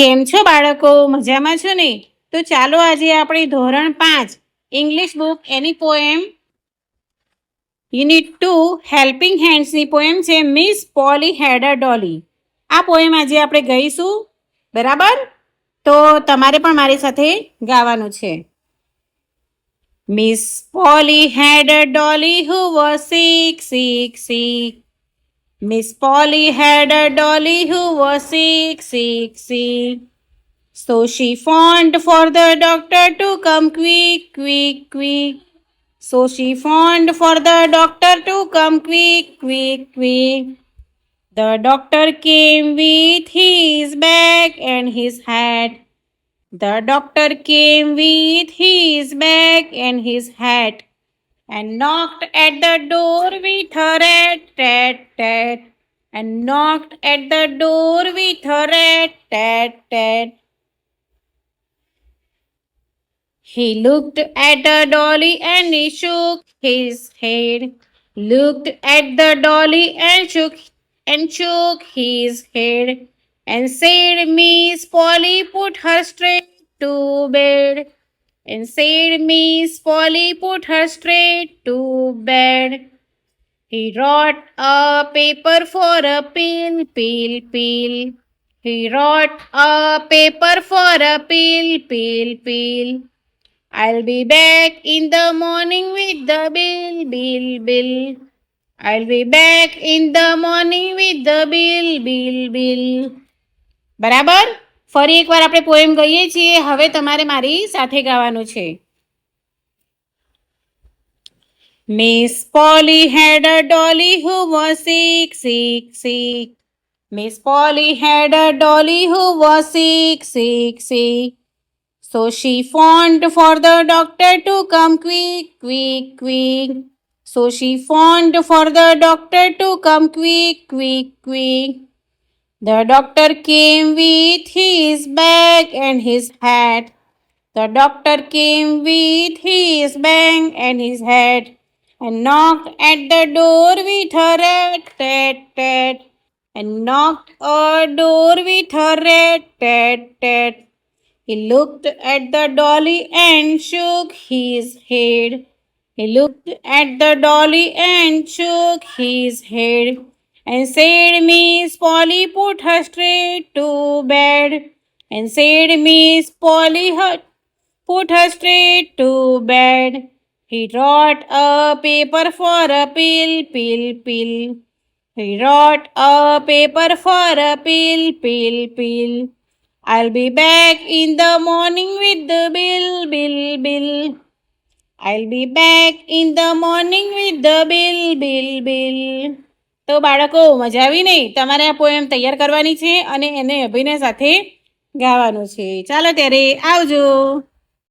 કેમ છો બાળકો? મજામાં છો ને? તો ચાલો આજે આપણે ધોરણ પાંચ ઇંગ્લિશ બુક એની પોએમ યુનિટ ટુ હેલ્પિંગ હેન્ડ્સની પોએમ છે Miss Polly had a dolly આ પોએમ આજે આપણે ગઈશું, બરાબર? તો તમારે પણ મારી સાથે ગાવાનું છે. Miss Polly had a dolly who was sick sick sick Miss Polly had a dolly who was sick, sick, sick. So she phoned for the doctor to come quick, quick, quick. So she phoned for the doctor to come quick, quick, quick. The doctor came with his bag and his hat. The doctor came with his bag and his hat and knocked at the door with her rat, tat, tat, and knocked at the door with her rat, tat, tat. He looked at the dolly and he shook his head. Looked at the dolly and shook and shook his head and said, Miss Polly, put her straight to bed and said Miss Polly put her straight to bed. He wrote a paper for a pill, pill, pill. He wrote a paper for a pill, pill, pill. I'll be back in the morning with the bill, bill, bill. I'll be back in the morning with the bill, bill, bill. બરાબર ફરી એકવાર આપણે poem ગઈએ છીએ હવે તમારે મારી સાથે ગાવાનું છે Miss Polly had a dolly who was sick, sick, sick. Miss Polly had a dolly who was sick, sick, sick. So she phoned for the doctor to come quick, quick, quick. So she phoned for the doctor to come quick, quick, quick. The doctor came with his bag and his hat. The doctor came with his bag and his hat and knocked at the door with her rat, tat, tat, and knocked a door with her rat, tat, tat. He looked at the dolly and shook his head. He looked at the dolly and shook his head and said, Miss Polly, put her straight to bed. And said, Miss Polly, put her straight to bed. He wrote a paper for a pill, pill, pill. He wrote a paper for a pill, pill, pill. I'll be back in the morning with the bill, bill, bill. I'll be back in the morning with the bill, bill, bill. તો બાળકો, મજા આવી નહીં? તમારે આ poem તૈયાર કરવાની છે અને એને અભિનય સાથે ગાવાનું છે. ચાલો ત્યારે આવજો.